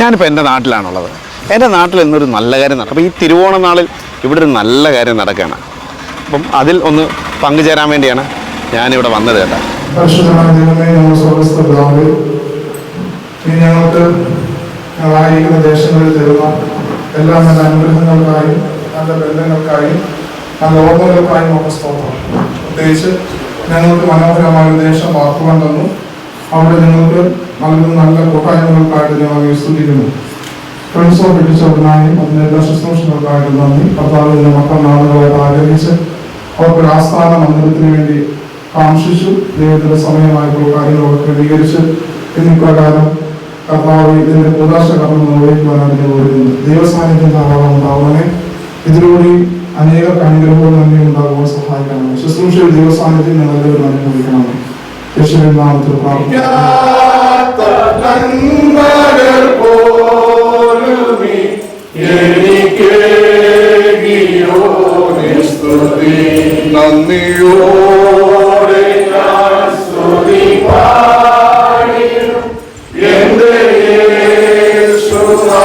ഞാനിപ്പോൾ എന്റെ നാട്ടിലാണുള്ളത്. എന്റെ നാട്ടിൽ ഇന്നൊരു നല്ല കാര്യം നടക്കും. അപ്പോൾ ഈ തിരുവോണ നാളിൽ ഇവിടെ ഒരു നല്ല കാര്യം നടക്കുകയാണ് അപ്പം അതിൽ ഒന്ന് പങ്കുചേരാൻ വേണ്ടിയാണ് ഞാനിവിടെ വന്നത് കേട്ടോ. ഞങ്ങൾക്ക് നല്ല അനുഗ്രഹങ്ങൾക്കായും നല്ല ബന്ധങ്ങൾക്കായും നല്ല ഓർമ്മകൾക്കായും ഒക്കെ സ്തോത്രം. പ്രത്യേകിച്ച് ഞങ്ങൾക്ക് മനോഹരമായ ഒരു ദേശം വാക്കുവാൻ തന്നു. അവിടെ നിങ്ങൾക്ക് നൽകുന്ന നല്ല കൂട്ടായ്മകൾക്കായിട്ട് ഞങ്ങൾ സ്തുതിക്കുന്നു ഫ്രണ്ട്സോ പിടിച്ചവനായും അതിന് എല്ലാ ശുശ്രൂഷകൾക്കായിട്ട് നന്ദി. കർത്താവിന്റെ മക്കൾ നാളുകളായിട്ട് ആഗ്രഹിച്ച് അവർക്കൊരു ആസ്ഥാന മന്ദിരത്തിന് വേണ്ടി കാംക്ഷിച്ചു ദൈവത്തിന്റെ സമയമായിട്ടുള്ള കാര്യങ്ങളൊക്കെ ക്രമീകരിച്ച് ഇന്നിപ്രകാരം കർത്താവ് ഇതിന്റെ കൂതാശ കർമ്മം നിർവഹിക്കുവാനാണ് ഞാൻ വരുന്നത് ദൈവസാന്നിധ്യം ധാരാളം ഉണ്ടാവണമേ ഇതിലൂടെ അനേക അനുഗ്രഹവും നന്ദിയും ഉണ്ടാകുവാൻ സഹായിക്കണം ശുശ്രൂഷയിൽ ദൈവസാന്നിധ്യം നിങ്ങൾ എല്ലാവരും അനുഭവിക്കണം യേശുവിൻ നാമത്തിൽ നന്ദിയോടെ സ്തുതി പാടിയും എന്റെ യേശുനാഥാ,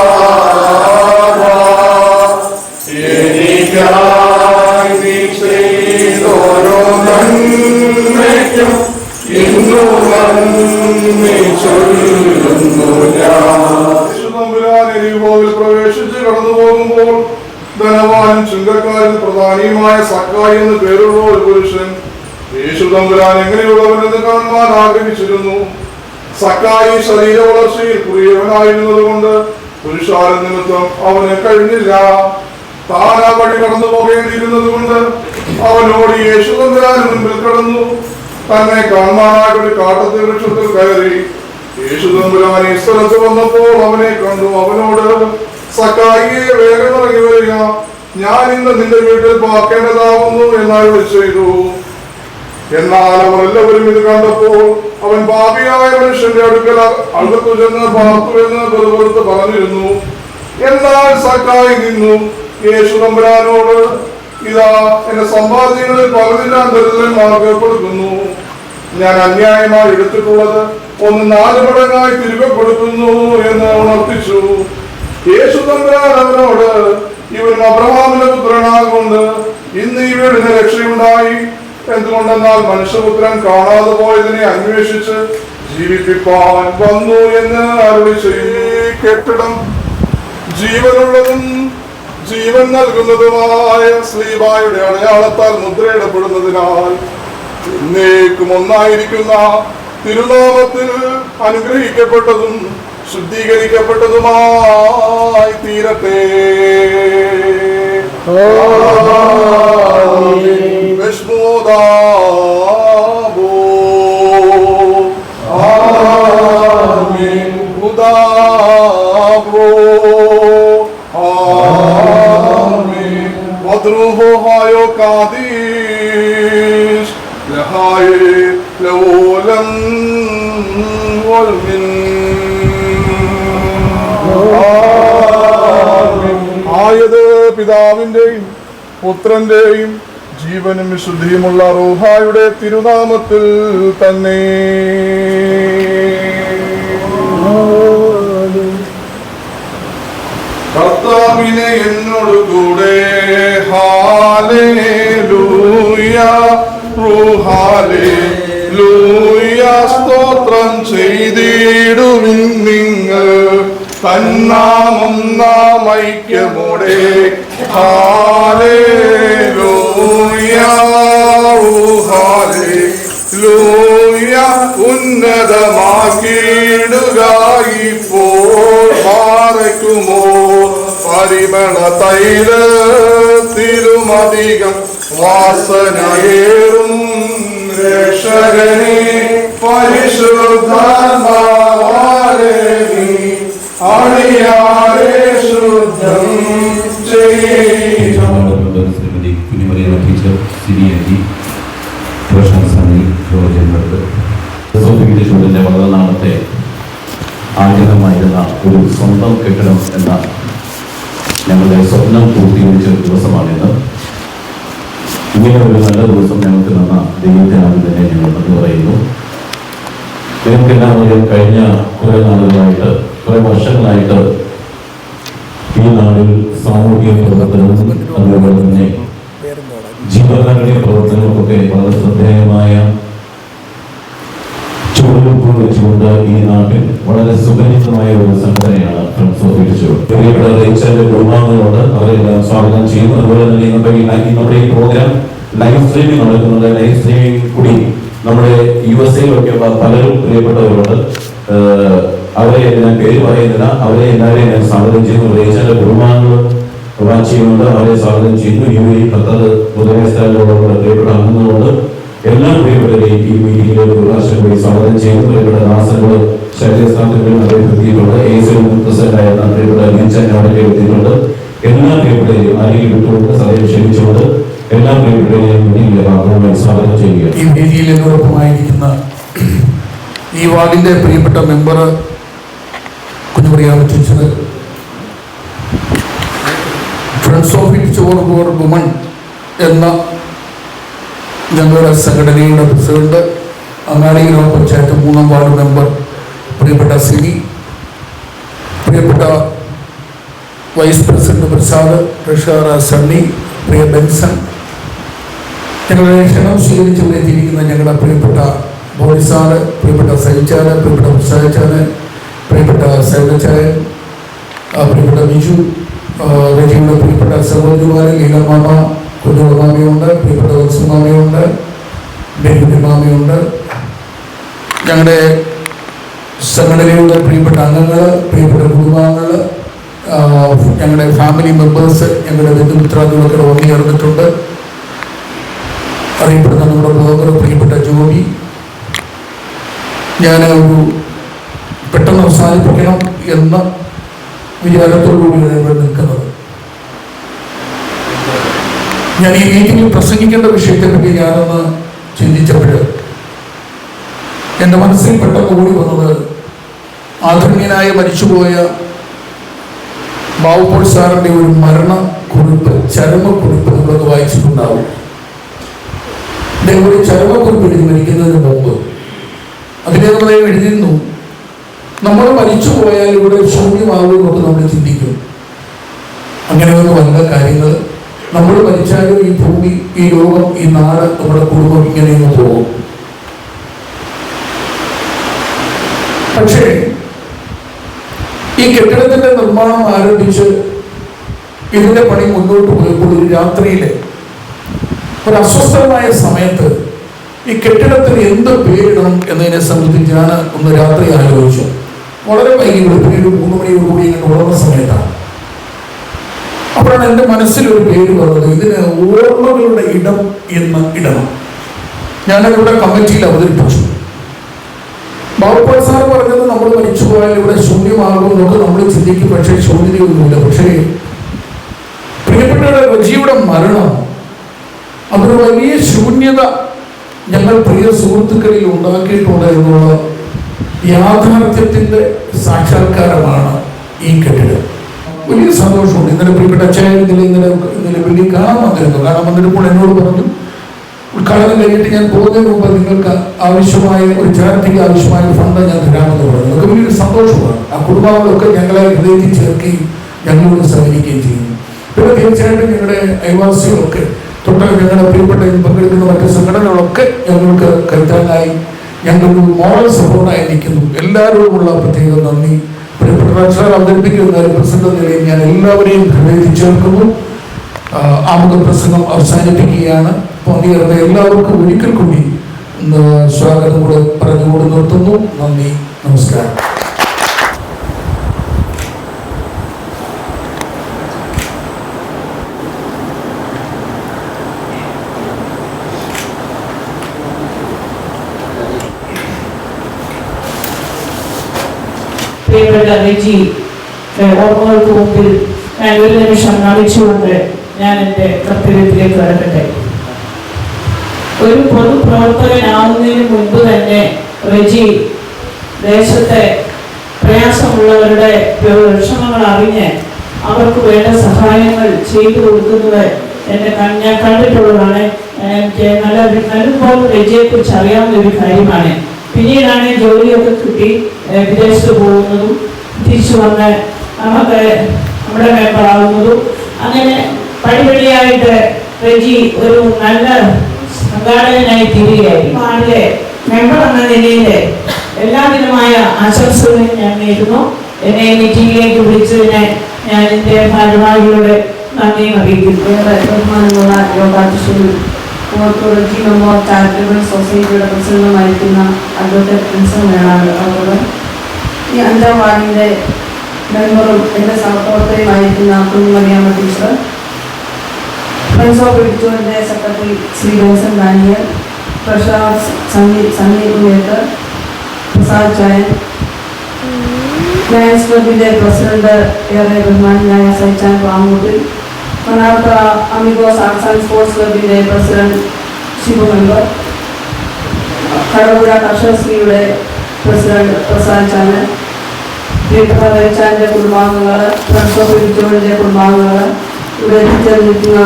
പ്രവേശിച്ച് കടന്നു പോകുമ്പോൾ ധനവാനും ചുങ്കക്കാരും പ്രധാനിയുമായ സക്കായി എന്ന് പേരുള്ള ഒരു പുരുഷൻ. യേശു തമ്പുരാൻ എങ്ങനെയുള്ളവനെന്ന് ആഗ്രഹിച്ചിരുന്നു. സക്കായി ശരീര വളർച്ചയിൽ പ്രിയവനായിരുന്നത് കൊണ്ട് പുരുഷാര നിമിത്തം കഴിഞ്ഞില്ല. താൻ ആ അവനോട് യേശു തമ്പുരാൻ മുൻപിൽ കടന്നു. തന്നെ കാണാനായിട്ട് ഒരു കാട്ടത്തി വൃക്ഷത്തിൽ കയറി. യേശു തമ്പുരാൻ ഈ സ്ഥലത്ത് വന്നപ്പോൾ അവനെ കണ്ടു. അവനോട് സക്കായിയെ വേഗം ഇറങ്ങി വരിക. ഞാൻ ഇന്ന് നിന്റെ വീട്ടിൽ പാർക്കേണ്ടതാവുന്നു എന്നരുളി ചെയ്തു. എന്നാൽ അവർ എല്ലാവരും ഇത് കണ്ടപ്പോൾ അവൻ പാപിയായ മനുഷ്യന്റെ അടുക്കൽ അടുത്തു ചെന്ന് പാർത്തു എന്ന് പറഞ്ഞിരുന്നു. എന്നാൽ സക്കായി നിന്നു. യേശു തമ്പുരാനോട് ഇതാ എന്റെ സമ്പാദ്യങ്ങളിൽ പകുതി ഞാൻ ദരിദ്രന്മാർക്ക് കൊടുക്കുന്നു ഞാൻ അന്യായമായി എടുത്തിട്ടുള്ളത് ഒന്ന് നാല് മടങ്ങായി തിരികെ കൊടുക്കുന്നു എന്ന് ഉണർത്തിച്ചു. യേശു തമ്പുരാൻ അവനോട് ഇവൻ അബ്രഹാമിന്റെ പുത്രനാകൊണ്ട് ഇന്ന് ഈ വീടിന് രക്ഷയുണ്ടായി. എന്തുകൊണ്ടെന്നാൽ മനുഷ്യപുത്രൻ കാണാതെ പോയതിനെ അന്വേഷിച്ച് ജീവിപ്പിപ്പാൻ വന്നു എന്ന് അരുളി ചെയ്യും കെട്ടിടം ജീവനുള്ളതും ജീവൻ നൽകുന്നതുമായ ശ്രീബായുടെ അടയാളത്താൽ മുദ്രയിടപ്പെടുന്നതിനാൽ എന്നേക്കും ഒന്നായിരിക്കുന്ന തിരുനാമത്തിൽ അനുഗ്രഹിക്കപ്പെട്ടതും ശുദ്ധീകരിക്കപ്പെട്ടതുമായി തീരട്ടെ. ആമീൻ. ആയത് പിതാവിന്റെയും പുത്രന്റെയും ജീവനും വിശുദ്ധിയുമുള്ള റൂഹായുടെ തിരുനാമത്തിൽ തന്നെ. കർത്താവിനെ എന്നോട് കൂടെ. ഹാലേ ഹാലേലൂയ. റൂഹാലേ ലൂയ സ്തോത്രം ചെയ്തിടുവിൻ നിങ്ങൾ. തന്നാമം നാം ഐക്യമോടെ. ഉന്നതമാക്കിയിടുക ഇപ്പോൾ മാറയ്ക്കുമോ പരിമള വാസനയേറും രക്ഷകനെ. നാളത്തെ ആഗ്രഹമായിരുന്ന ഒരു സ്വന്തം കെട്ടിടം എന്ന ഞങ്ങളുടെ സ്വപ്നം പൂർത്തീകരിച്ച ഒരു ദിവസമാണിത് ഇങ്ങനെ ഒരു നല്ല ദിവസം ഞങ്ങൾക്ക് തന്ന ദൈവത്തിനാണ് തന്നെ ഞങ്ങൾ നന്ദി പറയുന്നു. നിങ്ങൾക്കെല്ലാം അറിയാം കഴിഞ്ഞ കുറെ നാളുകളായിട്ട് കുറെ വർഷങ്ങളായിട്ട് ഈ നാടിൽ സാമൂഹിക പ്രവർത്തനവും അതുപോലെ തന്നെ ജീവകാരുണ്യ പ്രവർത്തനവുമൊക്കെ വളരെ ശ്രദ്ധേയമായ ചുവടുവെപ്പ് വെച്ചുകൊണ്ട് ഈ നാട്ടിൽ വളരെ സുപരിചിതമായ ഒരു സംഘടനയാണ് കുടുംബാംഗങ്ങളുണ്ട് അവരെല്ലാം സ്വാഗതം ചെയ്യുന്നു. അതുപോലെ തന്നെ നമ്മുടെ ഈ പ്രോഗ്രാം ലൈവ് സ്ട്രീമിംഗ് നടക്കുന്നുണ്ട്. ലൈവ് സ്ട്രീമിംഗ് കൂടി നമ്മുടെ യു എസ് എയിലൊക്കെ പലരും പ്രിയപ്പെട്ടവരുണ്ട്. അവരെ ഞാൻ പേര് പറയുന്നില്ല. അവരെ എല്ലാവരെയും ഞാൻ സ്വാഗതം ചെയ്യുന്നു. റേച്ചലിന്റെ കുടുംബാംഗങ്ങൾ വാച്ച് ചെയ്യുന്നുണ്ട്. അവരെ സ്വാഗതം ചെയ്യുന്നു. യു എ ഖത്തർ സ്ഥലങ്ങളിലുള്ള പ്രിയപ്പെട്ട അംഗങ്ങളുണ്ട് എല്ലാ പ്രിയപ്പെട്ടവരെയും ഈ മീറ്റിംഗിലേക്ക് ഒരു പ്രാവശ്യം കൂടി സ്വാഗതം ചെയ്യുന്നു. പ്രിയപ്പെട്ട ദാസങ്ങൾ ശരീരസ്ഥാനങ്ങളിൽ എത്തിയിട്ടുണ്ട് എ സി ആയിരുന്ന പ്രിയപ്പെട്ട ലിൻചൻ അവിടെ എത്തിയിട്ടുണ്ട്. എല്ലാ പ്രിയപ്പെട്ടവരെയും ആരെയും വിട്ടുകൊണ്ട് സദയം ക്ഷണിച്ചുകൊണ്ട് എല്ലാ പ്രിയപ്പെട്ടവരെയും ചെയ്യുക ഈ വേദിയിൽ എന്നോടൊപ്പമായിരിക്കുന്ന ഈ വാർഡിന്റെ പ്രിയപ്പെട്ട മെമ്പർ കുഞ്ഞുമറിയാമ ചോദിച്ചത് ഫ്രണ്ട്സ് ഓഫ് ഇറ്റ് ചോർ ഫോർ വുമൺ എന്ന ഞങ്ങളുടെ സംഘടനയുടെ പ്രസിഡന്റ് അങ്ങാടി ഗ്രാമപഞ്ചായത്ത് മൂന്നാം വാർഡ് മെമ്പർ പ്രിയപ്പെട്ട സിനി പ്രിയപ്പെട്ട vice president Prasad treasurer Sunny പ്രിയ ബെൻസൺ ഞങ്ങളുടെ ക്ഷണം സ്വീകരിച്ച് ഇവിടെ ഞങ്ങളുടെ പ്രിയപ്പെട്ട ബോയ്സാണ് പ്രിയപ്പെട്ട സഹിച്ചാൽ പ്രിയപ്പെട്ട പ്രസാദിച്ചാൽ പ്രിയപ്പെട്ട സൈവച്ചായൻ പ്രിയപ്പെട്ട ബിജു ആ, റജിയുടെ പ്രിയപ്പെട്ട സഹോദരിമാര് ലീലമാമ കുഞ്ഞുമാമയുണ്ട് പ്രിയപ്പെട്ട വത്സമാമയുണ്ട് ബെന്നി മാമയുണ്ട്. ഞങ്ങളുടെ സംഘടനയുടെ പ്രിയപ്പെട്ട അംഗങ്ങൾ പ്രിയപ്പെട്ട കുടുംബാംഗങ്ങൾ ഞങ്ങളുടെ ഫാമിലി മെമ്പേഴ്സ് ഞങ്ങളുടെ ബന്ധുമിത്രാദികളൊക്കെ വന്നു ചേർന്നിട്ടുണ്ട് അറിയപ്പെടുന്ന നമ്മുടെ ബ്ലോഗർ പ്രിയപ്പെട്ട ജോബി ഞാൻ ഒരു പെട്ടെന്ന് അവസാനിപ്പിക്കണം എന്ന വിചാരത്തോടുകൂടിയാണ് ഇവിടെ നിൽക്കുന്നത്. ഞാൻ ഈ മീറ്റിംഗിൽ പ്രസംഗിക്കേണ്ട വിഷയത്തെപ്പറ്റി ഞാനൊന്ന് ചിന്തിച്ചപ്പോൾ എന്റെ മനസ്സിൽ പെട്ടെന്ന് കൂടി വന്നത് ആധുനികനായ മരിച്ചുപോയ ബാബുപോൾ സാറിന്റെ ഒരു മരണ കുറിപ്പ് ചരമക്കുറിപ്പ് നിങ്ങളൊന്ന് വായിച്ചിട്ടുണ്ടാവും. അദ്ദേഹം ഒരു ചരമക്കുറിപ്പ് എഴുതി മരിക്കുന്നതിന് മുമ്പ് അതിനെ നമ്മൾ എഴുതിയിരുന്നു. നമ്മൾ മരിച്ചു പോയാൽ ഇവിടെ ശൂന്യമാകുമെന്നൊക്കെ നമ്മൾ ചിന്തിക്കും. അങ്ങനെ അങ്ങനെയൊന്നും വല്ല കാര്യങ്ങൾ നമ്മൾ മരിച്ചാലും ഈ ഭൂമി ഈ ലോകം ഈ നാട് നമ്മുടെ കുടുംബം ഇങ്ങനെ പോകും. പക്ഷേ ഈ കെട്ടിടത്തിന്റെ നിർമ്മാണം ആരംഭിച്ച് ഇതിന്റെ പണി മുന്നോട്ട് പോയപ്പോൾ ഒരു രാത്രിയിലെ ഒരു അസ്വസ്ഥമായ സമയത്ത് ഈ കെട്ടിടത്തിന് എന്ത് പേരിടണം എന്നതിനെ സംബന്ധിച്ച് ഞാൻ ഒന്ന് രാത്രി ആലോചിച്ചു വളരെ വൈകി ഒരു ഒരു മൂന്ന് മണിയോടുകൂടി ഇങ്ങനെ ഉണർന്ന സമയത്താണ്. അപ്പോഴാണ് എന്റെ മനസ്സിൽ ഒരു പേര് വന്നത് ഇതിന് ഓർമ്മകളുടെ ഇടം എന്ന് ഇടണം ഞാനതിവിടെ കമ്മിറ്റിയിൽ അവതരിപ്പിച്ചു. ബാബുപാൽ സാർ പറഞ്ഞത് നമ്മൾ മരിച്ചു പോയാൽ ഇവിടെ ശൂന്യമാകും എന്നൊക്കെ നമ്മൾ ചിന്തിക്കും പക്ഷേ ശൂന്യതയൊന്നുമില്ല. പക്ഷേ പ്രിയപ്പെട്ട റജിയുടെ മരണം അതൊരു വലിയ ശൂന്യത ഞങ്ങൾ പ്രിയ സുഹൃത്തുക്കളിൽ ഉണ്ടാക്കിയിട്ടുണ്ട് എന്നുള്ള യാഥാർത്ഥ്യത്തിന്റെ സാക്ഷാത്കാരമാണ് ഈ കെട്ടിടം. വലിയ സന്തോഷമുണ്ട്. ഇന്നലെ പ്രിയപ്പെട്ട അച്ചായൻ ഇന്നലെ ഇന്നലെ വലിയ കാണാൻ വന്നിരുന്നു. കാണാൻ വന്നിരുമ്പോൾ എന്നോട് പറഞ്ഞു ഉദ്ഘാടനം കഴിഞ്ഞിട്ട് ഞാൻ പോകുന്നതിന് മുമ്പ് നിങ്ങൾക്ക് ആവശ്യമായ ഒരു ചാരിറ്റിക്ക് ആവശ്യമായ ഫണ്ട് ഞാൻ തരാമെന്ന് പറഞ്ഞു. അതൊക്കെ വലിയൊരു സന്തോഷമാണ്. ആ കുടുംബാംഗങ്ങളൊക്കെ ഞങ്ങളെ ഹൃദയത്തിൽ ചേർക്കുകയും ഞങ്ങളോട് സഹകരിക്കുകയും ചെയ്യുന്നു. പിന്നെ തീർച്ചയായിട്ടും ഞങ്ങളുടെ അയൽവാസികളൊക്കെ തൊട്ട് ഞങ്ങളുടെ പ്രിയപ്പെട്ട പങ്കെടുക്കുന്ന മറ്റ് സംഘടനകളൊക്കെ ഞങ്ങൾക്ക് കൈത്താങ്ങായി ഞങ്ങൾക്ക് മോറൽ സപ്പോർട്ടായി നിൽക്കുന്നു. എല്ലാവരോടുമുള്ള പ്രത്യേക നന്ദി. പ്രിയപ്പെട്ട ട്രഷറർ അവതരിപ്പിക്കുന്ന ഒരു പ്രസിഡന്റ് നിലയിൽ ഞാൻ എല്ലാവരെയും ഹൃദയത്തിൽ ആമുഖ പ്രസംഗം അവസാനിപ്പിക്കുകയാണ്. പങ്കുചേർന്ന എല്ലാവർക്കും ഒരിക്കൽ കൂടി സ്വാഗതം കൂടെ പറഞ്ഞുകൊണ്ട് നിർത്തുന്നു. നന്ദി. നമസ്കാരം. പ്രിയപ്പെട്ട റിജി ഓർമ്മകൾക്ക് മുമ്പിൽ ഞാൻ ഒരു നിമിഷം നമിച്ചുകൊണ്ട് ഞാൻ എന്റെ കർത്തവ്യത്തിലേക്ക് കടക്കട്ടെ. ഒരു പൊതുപ്രവർത്തകനാവുന്നതിന് മുൻപ് തന്നെ റെജി ദേശത്തെ പ്രയാസമുള്ളവരുടെ വിഷമങ്ങൾ അറിഞ്ഞ് അവർക്ക് വേണ്ട സഹായങ്ങൾ ചെയ്തു കൊടുക്കുന്നത് എന്റെ ഞാൻ കണ്ടിട്ടുള്ളതാണ്. എനിക്ക് നല്ല നല്ലപോലെ റെജിയെ കുറിച്ച് അറിയാവുന്ന ഒരു കാര്യമാണ്. പിന്നീടാണ് ജോലിയൊക്കെ കിട്ടി വിദേശത്ത് പോകുന്നതും തിരിച്ചു വന്ന് നമുക്ക് നമ്മുടെ മെമ്പറാകുന്നതും അങ്ങനെ പടിപടിയായിട്ട് റെജി ഒരു നല്ല സംഘാടകനായി തീരുകയായി വാർഡിലെ മെമ്പർ എന്ന നിലയിൽ എല്ലാവിധമായ ആശംസകളും ഞാൻ നേരുന്നു. എന്നെ മീറ്റിംഗിലേക്ക് വിളിച്ചതിന് ഞാൻ എന്റെ ഭാരവാഹികളുടെ നന്ദിയും അറിയിക്കുന്നു. ബഹുമാനമുള്ള യോഗാധ്യക്ഷനും റെജി മെമ്മോർ ചാരിറ്റബിൾ സൊസൈറ്റിയുടെ പ്രസിഡന്റുമായിരിക്കുന്ന അഡ്വക്കേറ്റ് പ്രിൻസൺ വേണാട് അവർ ഈ അഞ്ചാം വാർഡിന്റെ മെമ്പറും എന്റെ സഹപ്രവർത്തകയുമായിരിക്കുന്ന കുഞ്ഞുമറിയാമ്മ ടീച്ചർ ഫ്രണ്ട്സ് ഓഫ് എഡിറ്റോറിന്റെ സെക്രട്ടറി ശ്രീ ജോസൻ ഡാനിയൽ ട്രഷറർ സണ്ണി സണ്ണി ഉയർത്ത് പ്രസാദ് ചായൻ ലയൻസ് ക്ലബിന്റെ പ്രസിഡന്റ് ഏറെ ബഹുമാനായ Saichan Vamoottil Mannarthara Amigos arts and sports ക്ലബിന്റെ പ്രസിഡന്റ് ശിവ മെമ്പർ കടപുഴ കർഷകശ്രീയുടെ പ്രസിഡന്റ് പ്രസാദ് ചാനൽ പ്രിയപ്പെട്ട റേച്ചാന്റെ കുടുംബാംഗങ്ങൾ ഓഫ് എഡിറ്റോറിന്റെ കുടുംബാംഗങ്ങൾ ഇവിടെ എത്തിച്ചേർന്നിരിക്കുന്ന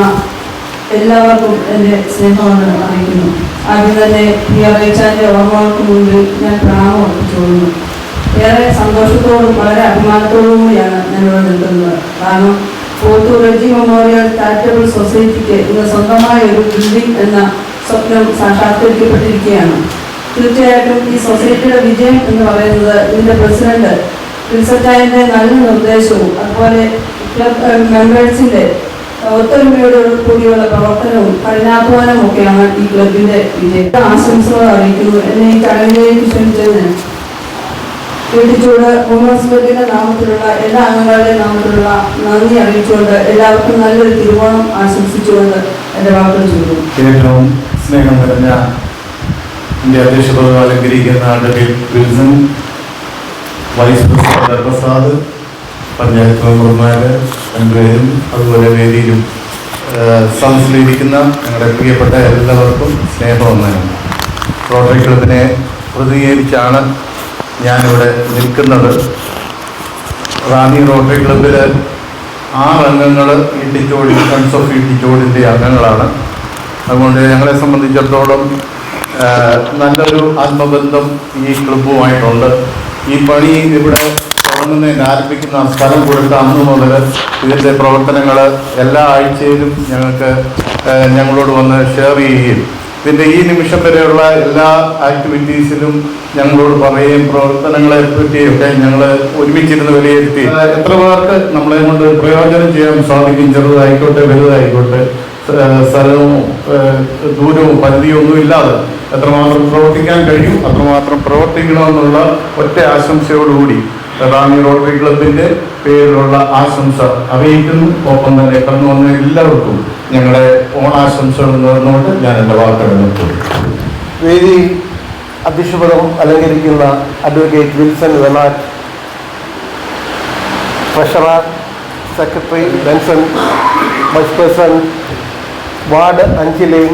എല്ലാവർക്കും എന്റെ സ്നേഹമാണ് അറിയിക്കുന്നു. ആദ്യം തന്നെ പ്രിയ റേച്ചാന്റെ ഓർമ്മകൾക്ക് മുമ്പിൽ ഞാൻ പ്രണാമം അർപ്പിച്ചുകൊള്ളുന്നു. ഏറെ സന്തോഷത്തോടും വളരെ അഭിമാനത്തോടും കൂടിയാണ് ഞാനിവിടെ നിൽക്കുന്നത്. കാരണം പോത്തൂർ റെജി മെമ്മോറിയൽ ചാരിറ്റബിൾ സൊസൈറ്റിക്ക് ഇന്ന് സ്വന്തമായ ഒരു ബിൽഡിംഗ് എന്ന സ്വപ്നം സാക്ഷാത്കരിക്കപ്പെട്ടിരിക്കുകയാണ്. തീർച്ചയായിട്ടും ഈ സൊസൈറ്റിയുടെ വിജയം എന്ന് പറയുന്നത് ഇതിന്റെ പ്രസിഡന്റ് പ്രിൻസറ്റായന്റെ നല്ല നിർദ്ദേശവും അതുപോലെ ക്ലബ് മെമ്പേഴ്സിന്റെ ഒത്തൊരുമയോട് കൂടിയുള്ള പ്രവർത്തനവും കഠിനാധ്വാനവും ഒക്കെയാണ് ഈ ക്ലബിന്റെ വിജയം. ആശംസകൾ അറിയിക്കുന്നു. എന്നെ ഈ ചടങ്ങിലേക്ക് ക്ഷണിച്ചതിന് വീട്ടിച്ചൂട് ക്ലബിന്റെ നാമത്തിലുള്ള എല്ലാ അംഗങ്ങളുടെയും നാമത്തിലുള്ള നന്ദി അറിയിച്ചുകൊണ്ട് എല്ലാവർക്കും നല്ലൊരു തിരുവോണം ആശംസിച്ചുകൊണ്ട് എന്റെ വാക്കുകൾ ചൂടും ഏറ്റവും സ്നേഹം നിറഞ്ഞ എന്റെ അധ്യക്ഷ പദം അലങ്കരിക്കുന്ന വിൽസൺ വൈസ് പ്രസിഡന്റ് പ്രസാദ് പഞ്ചായത്ത് മെമ്പർമാർ രണ്ടുപേരും അതുപോലെ വേദിയിലും സദസ്സിലിരിക്കുന്ന ഞങ്ങളുടെ പ്രിയപ്പെട്ട എല്ലാവർക്കും സ്നേഹം ഒന്നാണ് റോട്ടറി ക്ലബിനെ പ്രതിനിധീകരിച്ചാണ് ഞാനിവിടെ നിൽക്കുന്നത് റാണി റോട്ടറി ക്ലബിലെ ആറ് അംഗങ്ങൾ ഇട്ടിച്ചോടി ഫ്രണ്ട്സ് ഓഫ് ഇട്ടിച്ചോടിന്റെ അംഗങ്ങളാണ്. അതുകൊണ്ട് ഞങ്ങളെ സംബന്ധിച്ചിടത്തോളം നല്ലൊരു ആത്മബന്ധം ഈ ക്ലബ്ബുമായിട്ടുണ്ട്. ഈ പണി ഇവിടെ തുടങ്ങുന്നതിന് ആരംഭിക്കുന്ന സ്ഥലം കൊടുത്ത അന്ന് മുതൽ ഇതിന്റെ പ്രവർത്തനങ്ങൾ എല്ലാ ആഴ്ചയിലും ഞങ്ങൾക്ക് ഞങ്ങളോട് വന്ന് ഷെയർ ചെയ്യുകയും ഇതിന്റെ ഈ നിമിഷം വരെയുള്ള എല്ലാ ആക്ടിവിറ്റീസിലും ഞങ്ങളോട് പറയുകയും പ്രവർത്തനങ്ങളെ പറ്റിയൊക്കെ ഞങ്ങൾ ഒരുമിച്ചിരുന്ന് വിലയിരുത്തി. എത്ര പേർക്ക് നമ്മളെ കൊണ്ട് പ്രയോജനം ചെയ്യാൻ സാധിക്കും? ചെറുതായിക്കോട്ടെ വലുതായിക്കോട്ടെ സ്ഥ- സ്ഥലവും ദൂരവും പരിധിയും ഒന്നും ഇല്ലാതെ എത്രമാത്രം പ്രവർത്തിക്കാൻ കഴിയും അത്രമാത്രം പ്രവർത്തിക്കണമെന്നുള്ള ഒറ്റ ആശംസയോടുകൂടി. റാമി റോട്ടറി ക്ലബിന്റെ പേരിലുള്ള ആശംസ അറിയിക്കുന്നു. ഒപ്പം തന്നെ കടന്നു വന്ന എല്ലാവർക്കും ഞങ്ങളുടെ ഓണാശംസകൾ നേർന്നുകൊണ്ട് ഞാൻ എന്റെ വാക്കുകൾ നിർത്തുന്നു. വേദി അധ്യക്ഷപദം അലങ്കരിക്കുന്ന advocate Wilson വെനാറ്റ് treasurer secretary Benson vice president ward അഞ്ചിലെയും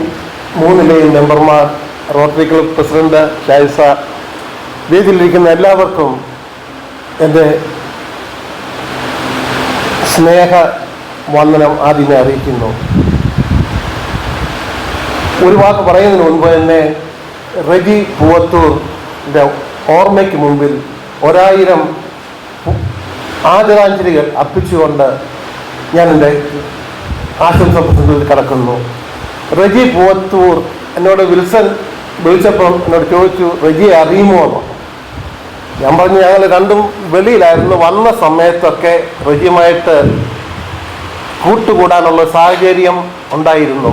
മൂന്നിലെയും മെമ്പർമാർ റോട്ടറി ക്ലബ് പ്രസിഡന്റ് ഷൈസ വേദിയിലിരിക്കുന്ന എല്ലാവർക്കും എന്റെ സ്നേഹ വന്ദനം ആദ്യമേ അറിയിക്കുന്നു. ഒരു വാക്ക് പറയുന്നതിന് മുൻപ് തന്നെ റെജി പൂവത്തൂറിന്റെ ഓർമ്മയ്ക്ക് മുമ്പിൽ ഒരായിരം ആദരാഞ്ജലികൾ അർപ്പിച്ചുകൊണ്ട് ഞാൻ എന്റെ ആശംസ പ്രസംഗത്തിൽ കടക്കുന്നു. റെജി പൂവത്തൂർ എന്നോട് വിൽസൺ വിളിച്ചപ്പം എന്നോട് ചോദിച്ചു റെജിയെ അറിയുമോ? എന്ന് ഞാൻ പറഞ്ഞു ഞങ്ങൾ രണ്ടും വെളിയിലായിരുന്നു. വന്ന സമയത്തൊക്കെ റഹിയുമായിട്ട് കൂട്ടുകൂടാനുള്ള സാഹചര്യം ഉണ്ടായിരുന്നു.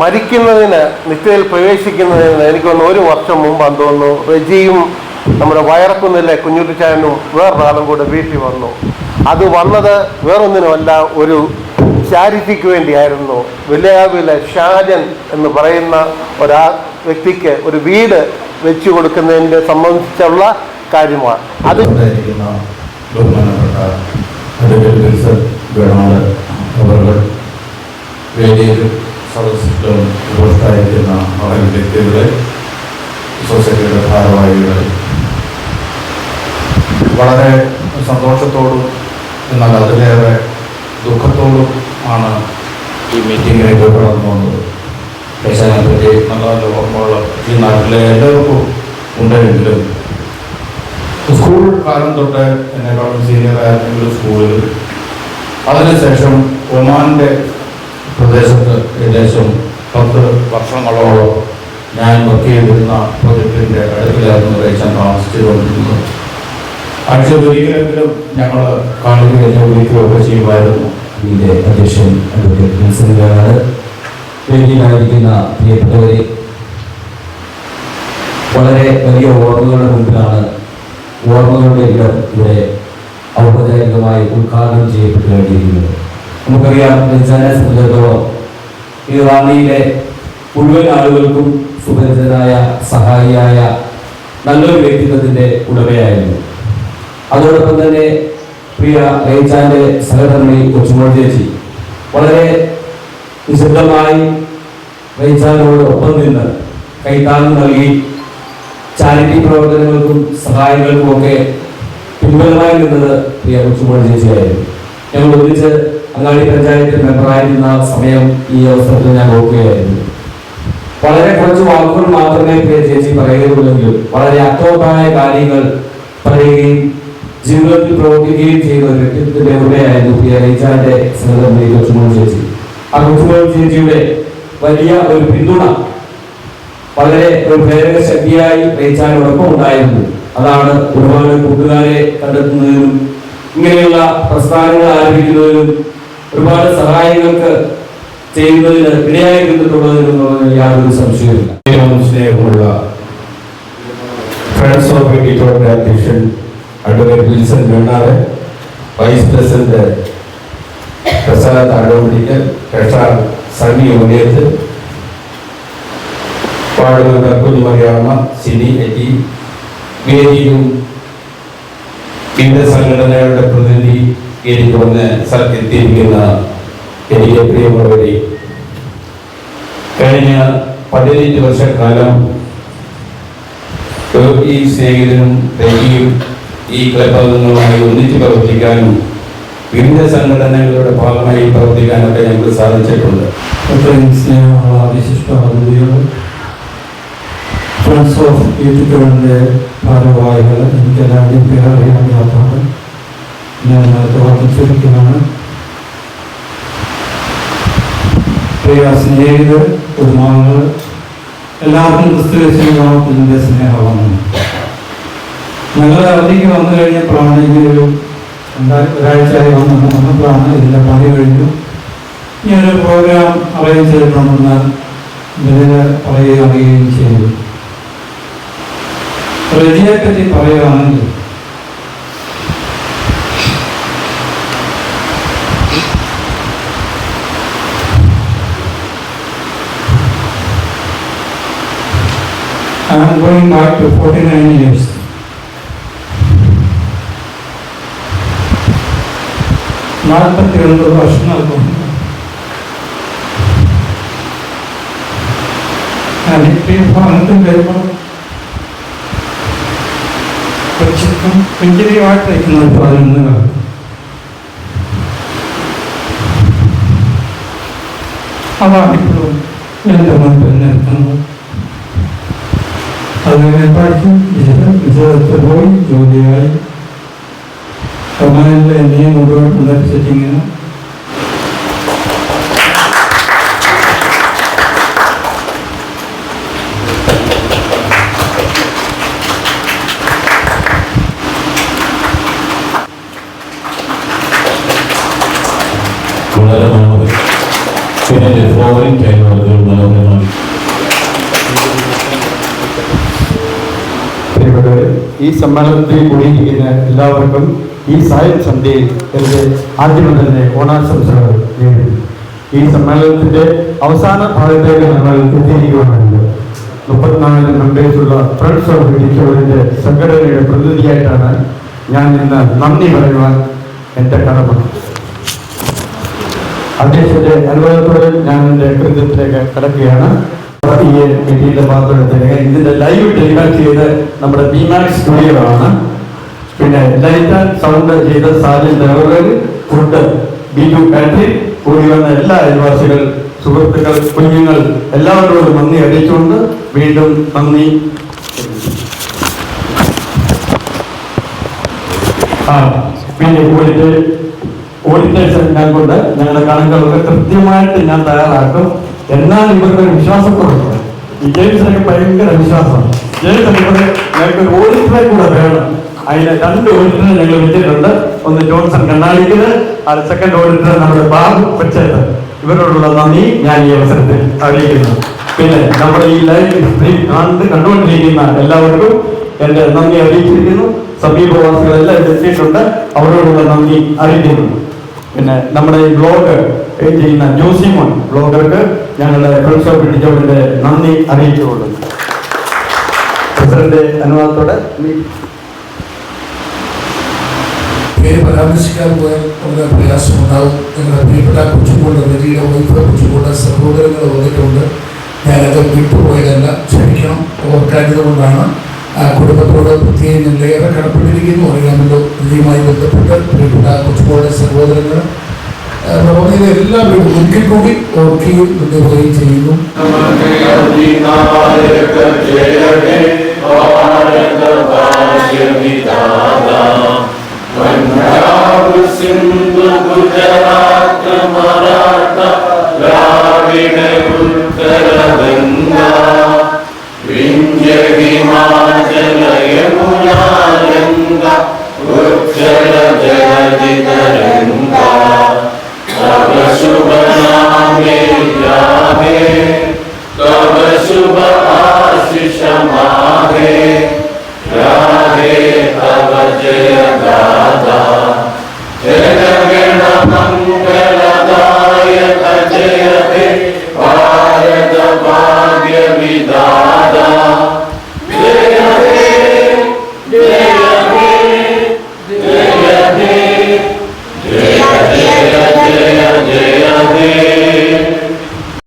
മരിക്കുന്നതിന് നിത്യയിൽ പ്രവേശിക്കുന്നതിന് എനിക്ക് തോന്നുന്നു ഒരു വർഷം മുമ്പാന്ന് തോന്നുന്നു റജിയും നമ്മുടെ വയറക്കുന്നിലെ കുഞ്ഞുട്ടിച്ചാനും വേറൊരാളും കൂടെ വീട്ടിൽ വന്നു. അത് വന്നത് വേറൊന്നിനുമല്ല ഒരു ചാരിറ്റിക്ക് വേണ്ടിയായിരുന്നു. വിലയാവിലെ ഷാജൻ എന്ന് പറയുന്ന ഒരാ വ്യക്തിക്ക് ഒരു വീട് വെച്ചു കൊടുക്കുന്നതിന്റെ സംബന്ധിച്ചുള്ള കാര്യമാണ്. അത് വളരെ സന്തോഷത്തോടും എന്നാൽ അതിലേറെ ദുഃഖത്തോടും ആണ് ഈ മീറ്റിങ്ങിലേക്ക് കടന്നു വന്നത് പക്ഷേ പറ്റി നല്ല നല്ല ഓർമ്മകൾ ഈ നാട്ടിലെ എല്ലാവർക്കും ഉണ്ടെങ്കിലും സ്കൂൾ കാലം തൊട്ട് എന്നെക്കാളും സീനിയർ ആയിരുന്നെങ്കിലും സ്കൂളിൽ അതിനുശേഷം ഒമാന്റെ പ്രദേശത്ത് ഏകദേശം പത്ത് വർഷങ്ങളോളം ഞാൻ വർക്ക് ചെയ്തിരുന്ന പ്രൊജക്ടിന്റെ അടുപ്പിലായിരുന്നു റേഷൻ താമസിച്ചുകൊണ്ടിരുന്നത്. ആഴ്ച ഒരിക്കലെങ്കിലും ഞങ്ങൾ കാണുകയും വിളിക്കുകയൊക്കെ ചെയ്യുമായിരുന്നു. ഇതിന്റെ അധ്യക്ഷൻ അഡ്വക്കേറ്റ് വിൻസൻ വേദിയിലായിരിക്കുന്ന പ്രിയപ്പെട്ടവരെ വളരെ വലിയ ഓർമ്മകളുടെ മുമ്പിലാണ് ഓർമ്മകളുടെ ഇടം ഇവിടെ ഔപചാരികമായി ഉദ്ഘാടനം ചെയ്യപ്പെട്ടു കഴിഞ്ഞിരിക്കുന്നത് നമുക്കറിയാം രചനയെ സംബന്ധിച്ചിടത്തോളം ഈ റാന്നിയിലെ മുഴുവൻ ആളുകൾക്കും സുപരിചിതനായ സഹായിയായ നല്ലൊരു വ്യക്തിത്വത്തിന്റെ ഉടമയായിരുന്നു. അതോടൊപ്പം തന്നെ പ്രിയ റേച്ചാന്റെ സഹധർമ്മി കൊച്ചുമോൾ ചേച്ചി വളരെ നിശബ്ദമായി റേച്ചാനോട് ഒപ്പം നിന്ന് കൈത്താങ്ങ് നൽകി ചാരിറ്റി പ്രവർത്തനങ്ങൾക്കും സഹായങ്ങൾക്കും ഒക്കെ പിൻബലമായി നിന്നത് പ്രിയ കൊച്ചുമോൾ ചേച്ചിയായിരുന്നു. ഞങ്ങൾ ഒന്നിച്ച് അങ്ങാടി പഞ്ചായത്തിൽ മെമ്പറായിരുന്ന സമയം ഈ അവസരത്തിൽ ഞാൻ ഓർക്കുകയായിരുന്നു. വളരെ കുറച്ച് വാക്കുകൾ മാത്രമേ പ്രിയ ചേച്ചി പറയുകയുള്ളെങ്കിലും വളരെ അർത്ഥവത്തായ കാര്യങ്ങൾ പറയുകയും ജീവിതത്തിൽ പ്രവർത്തിക്കുകയും ചെയ്യുന്ന ഒരു വ്യക്തിത്വത്തിന്റെ ഉടമയായിരുന്നു പ്രിയ സഹധർമ്മി കൊച്ചുമോൾ ചേച്ചി. ആ കൊച്ചുമോൾ ചേച്ചിയുടെ വലിയ ഒരു പിന്തുണ വളരെ ഒരു പ്രേരക ശക്തിയായി റീച്ചാനോടൊപ്പം ഉണ്ടായിരുന്നു. അതാണ് ഒരുപാട് കൂട്ടുകാരെ കണ്ടെത്തുന്നതിനും ഇങ്ങനെയുള്ള പ്രസ്ഥാനങ്ങൾ ആരംഭിക്കുന്നതിനും ഒരുപാട് സഹായങ്ങൾക്ക് ചെയ്യുന്നതിന് ഇടയായി നിന്നിട്ടുള്ളതിനും യാതൊരു സംശയവുമില്ല. സ്നേഹമുള്ള ഫ്രണ്ട്സ് ഓഫ് എഡിറ്റോറിന്റെ അധ്യക്ഷൻ അഡ്വക്കേറ്റ് വിൽസൺ വേണാറ് വൈസ് പ്രസിഡന്റ് പ്രസാദ് അടോപിടിക്കൽ ട്രഷറർ സണ്ണി ഉദയത്ത് മെമ്പർ കുഞ്ഞുമറിയാമ്മ സിനി എറ്റി വേദിയിലും വിവിധ സംഘടനകളുടെ പ്രതിനിധി എനിക്ക് വന്ന് എത്തിയിരിക്കുന്ന എനിക്ക് പ്രിയമുള്ളവരെ കഴിഞ്ഞ പതിനഞ്ച് വർഷക്കാലം ഈ സ്നേഹിതനും രവിയും ഈ ക്ലബംഗങ്ങളുമായി ഒന്നിച്ച് പ്രവർത്തിക്കാനും വിവിധ സംഘടനകളുടെ ഭാഗമായി പ്രവർത്തിക്കാനൊക്കെ ഞങ്ങൾക്ക് സാധിച്ചിട്ടുണ്ട്. അത്രയും സ്നേഹമുള്ള വിശിഷ്ട അതിഥികൾ ഫ്രണ്ട്സ് ഓഫ് യൂത്തിന്റെ ഭാരവാഹികൾ എനിക്കെല്ലാവരുടെയും എല്ലാവരുടെയും വയ്യാത്തതുകൊണ്ട് ഞാൻ നേരത്തെ വർദ്ധിച്ചിരിക്കുന്നതാണ് പ്രിയ സ്നേഹിതർ കുടുംബാംഗങ്ങൾ എല്ലാവർക്കും ക്രിസ്തുവേശിന്റെ നാമത്തിന്റെ സ്നേഹമാണ്. ഞങ്ങൾ അവധിക്ക് വന്നു കഴിഞ്ഞപ്പോഴാണ് ഈ ഒരു ഒരാഴ്ചയായി വന്നു. വന്നപ്പോഴാണ് ഇതിന്റെ പണി കഴിഞ്ഞു. ഒരു പ്രോഗ്രാം അറേഞ്ച് ചെയ്തിട്ടുണ്ടെന്ന് പറയുകയും അറിയുകയും ചെയ്തു. Prajapati પર્યાનંદ I am going back to 49 years. నాற்பத்தி రెండు వర్షాలకు కానీ ఫామ్ అంటే ഭവനത്തിൽ വരുമ്പോൾ കൊച്ചിക്കും പുഞ്ചിരിയുമായിട്ട് നിൽക്കുന്ന ഒരു പതിനൊന്ന് കാലം അതാണ് ഇപ്പോഴും എന്റെ മുൻപിൽ നിൽക്കുന്നത് അങ്ങനെ പഠിച്ചു വിജയത്തിൽ പോയി ജോലിയായി ഒമാനിലെ എന്നെയും ഫ്ലോറിംഗ് ടൈം വളരെ ഈ സമ്മേളനത്തിൽ കൂടിയിരിക്കുന്ന എല്ലാവർക്കും ഈ സായം സന്ധ്യയിൽ എന്റെ ആദ്യം തന്നെ ഓണാശംസകൾ നേരുന്നു. ഈ സമ്മേളനത്തിന്റെ അവസാന ഭാഗത്തേക്ക് നമ്മൾ എത്തിയിരിക്കുകയാണല്ലോ മുപ്പത്തിനാല് മെമ്പേഴ്സുള്ള ഫ്രണ്ട്സ് ഓഫ് ടീച്ചറിന്റെ സംഘടനയുടെ പ്രതിനിധിയായിട്ടാണ് ഞാൻ ഇന്ന് നന്ദി പറയുവാൻ എന്റെ കടമ. അധ്യക്ഷന്റെ അനുഭവത്തോടെ ഞാൻ എന്റെ കൃത്യത്തിലേക്ക് കടക്കുകയാണ്. ഈ ഭാഗത്തെടുത്തില്ല ഇതിന്റെ ലൈവ് ടെലികാസ്റ്റ് ചെയ്ത് നമ്മുടെ ബിമാക്സ് സ്റ്റുഡിയോ ആണ്. പിന്നെ ലൈറ്റ് ആൻഡ് സൗണ്ട് ചെയ്ത സാജൻ ദേവകൾ ഫുഡ് ബി ടു കാറ്ററിംഗ് കൂടി വന്ന എല്ലാ അയൽവാസികൾ സുഹൃത്തുക്കൾ കുഞ്ഞുങ്ങൾ എല്ലാവരോടും നന്ദി അറിയിച്ചുകൊണ്ട് വീണ്ടും നന്ദി. ആ പിന്നെ ഓഡിറ്റ് ഓഡിറ്റേഴ്സ് ഞാൻ കൊണ്ട് ഞങ്ങളുടെ കണക്കുകളൊക്കെ കൃത്യമായിട്ട് ഞാൻ തയ്യാറാക്കും. എന്നാൽ ഇവരുടെ വിശ്വാസത്തോടെ ഈ ജെയിംസിനൊക്കെ ഭയങ്കര വിശ്വാസം ജെയിംസ് ഇവിടെ ഞങ്ങൾക്ക് ഓഡിറ്ററെ കൂടെ വേണം. അതിന് രണ്ട് ഓഡിറ്ററെ ഞങ്ങൾ വെച്ചിട്ടുണ്ട്. ഒന്ന് ജോൺസൺ കണ്ണാടിക്കത് അത് സെക്കൻഡ് ഓഡിറ്റർ നമ്മുടെ ബാബു പച്ചേത് ഇവരോടുള്ള നന്ദി ഞാൻ ഈ അവസരത്തിൽ അറിയിക്കുന്നു. പിന്നെ നമ്മുടെ ഈ ലൈവ് സ്ട്രീം കണ്ട് കണ്ടുകൊണ്ടിരിക്കുന്ന എല്ലാവർക്കും എന്റെ നന്ദി അറിയിച്ചിരിക്കുന്നു. സമീപവാസികളെല്ലാം എത്തിയിട്ടുണ്ട്. അവരോടുള്ള നന്ദി അറിയിക്കുന്നു. പിന്നെ നമ്മുടെ ഈ ബ്ലോഗ് ചെയ്യുന്ന ജോസിമോൻ ബ്ലോഗർക്ക് ഞങ്ങളുടെ ഫ്രണ്ട്സ് ഓഫ് ഇന്ത്യയുടെ നന്ദി അറിയിച്ചുകൊള്ളുന്നു. പ്രസിഡന്റ് അനുവാദത്തോടെ പേര് പരാമർശിക്കാൻ പോയാൽ വളരെ പ്രയാസമുണ്ടാവും. നിങ്ങളുടെ പ്രിയപ്പെട്ട കൊച്ചുകൊണ്ട് വലിയ വൈഫ് കൊച്ചുകൊണ്ട് സഹോദരങ്ങൾ വന്നിട്ടുണ്ട്. ഞാനത് വിട്ടുപോയതല്ല. ക്ഷമിക്കണം. ഓർക്കാത്തത് കൊണ്ടാണ് ആ കുടുംബത്തോട് പ്രത്യേകം ഞങ്ങളേറെ കടപ്പെട്ടിരിക്കുന്നു. അറിയാമല്ലോ ഇതുമായി ബന്ധപ്പെട്ട് പ്രിയപ്പെട്ട കൊച്ചുമോളുടെ സഹോദരങ്ങൾ എല്ലാ വീടും ഒരിക്കൽ കൂടി ഓർക്കുകയും നിർവഹിക്കുകയും ചെയ്യുന്നു. ഗുജറാത്ത്